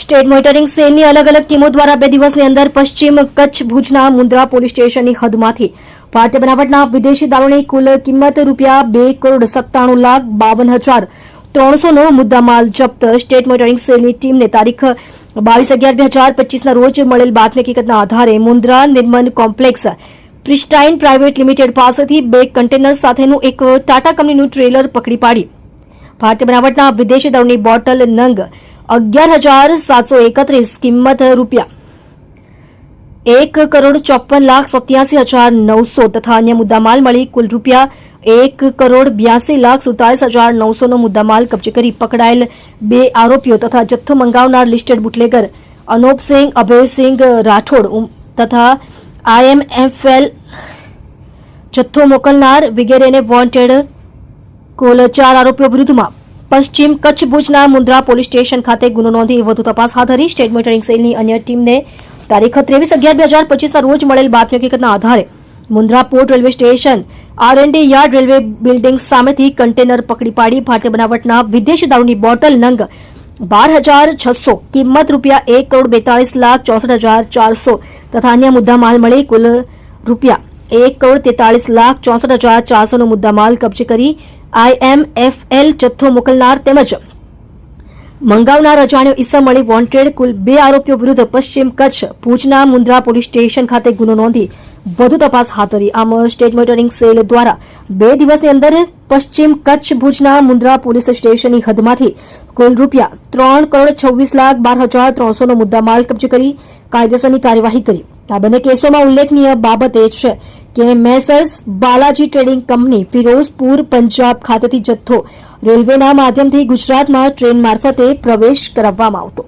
State monitoring સેલની અલગ અલગ ટીમો દ્વારા બે દિવસની અંદર પશ્ચિમ કચ્છ, ભુજના મુન્દ્રા પોલીસ સ્ટેશનની હદમાંથી. ભારતીય બનાવટના વિદેશી દારૂની કુલ કિંમત રૂપિયા બે કરોડ સત્તાણું લાખ બાવન હજાર ત્રણસોનો મુદ્દામાલ જપ્ત. સ્ટેટ મોનિટરિંગ સેલની ટીમને તારીખ બાવીસ અગિયાર બે હજાર પચીસના રોજ મળેલ બાતમી હકીકતના આધારે Mundra Nirman complex pristine private limited પાસેથી બે કન્ટેનર સાથેનું એક ટાટા કંપનીનું ટ્રેલર પકડી પાડી. ભારતીય બનાવટના વિદેશી દારૂની બોટલ નંગ અગિયાર હજાર સાતસો એકત્રીસ કિંમત રૂપિયા. એક કરોડ ચોપન લાખ સત્યાસી હજાર નવસો તથા અન્ય મુદ્દામાલ મળી કુલ રૂપિયા એક કરોડ બ્યાસી લાખ સુડતાલીસ હજાર નવસોનો મુદ્દામાલ કબજે કરી પકડાયેલ બે આરોપીઓ તથા જથ્થો મંગાવનાર લિસ્ટેડ બુટલેગર અનોપસિંહ અભયસિંહ રાઠોડ તથા આઈએમએફએલ જથ્થો મોકલનાર વગેરેને વોન્ટેડ કુલ ચાર આરોપીઓ વિરુદ્ધમાં. પશ્ચિમ કચ્છ ભુજના મુન્દ્રા પોલીસ સ્ટેશન ખાતે ગુનો નોંધી વધુ તપાસ હાથ ધરી સ્ટેટ મોનિટરિંગ સેલની અન્ય ટીમને તારીખ ત્રેવીસ અગિયાર બે હજાર પચીસના રોજ મળેલ બાતમી હકીકતના આધારે Mundra port railway station R and yard railway building સામેથી કન્ટેનર પકડી પાડી ભારતીય બનાવટના વિદેશી દારૂની બોટલ નંગ બાર હજાર છસો, કિંમત રૂપિયા એક કરોડ બેતાળીસ લાખ ચોસઠ હજાર ચારસો તથા અન્ય મુદ્દામાલ મળી કુલ રૂપિયા એક કરોડ તેતાળીસ લાખ ચોસઠ હજાર ચારસોનો મુદ્દામાલ કબજે કરી આઈએમએફએલ જથ્થો મોકલનાર તેમજ મંગાવનાર અજાણ્યો ઈસમ મળી વોન્ટેડ કુલ બે આરોપીઓ વિરુદ્ધ પશ્ચિમ કચ્છ, ભુજના મુન્દ્રા પોલીસ સ્ટેશન ખાતે ગુનો નોંધી વધુ તપાસ હાથ ધરી. આમ, સ્ટેટ મોનિટરિંગ સેલ દ્વારા બે દિવસની અંદર પશ્ચિમ કચ્છ ભુજના મુન્દ્રા પોલીસ સ્ટેશનની હદમાંથી કુલ રૂપિયા ત્રણ કરોડ છવ્વીસ લાખ બાર હજાર ત્રણસોનો મુદ્દામાલ કબજે કરી કાયદેસરની કાર્યવાહી કરી. આ બંને કેસોમાં ઉલ્લેખનીય બાબત એ છે કે messrs Balaji trading company Firozpur Punjab ખાતેથી જથ્થો રેલવેના માધ્યમથી ગુજરાતમાં ટ્રેન મારફતે પ્રવેશ કરાવવામાં આવતો.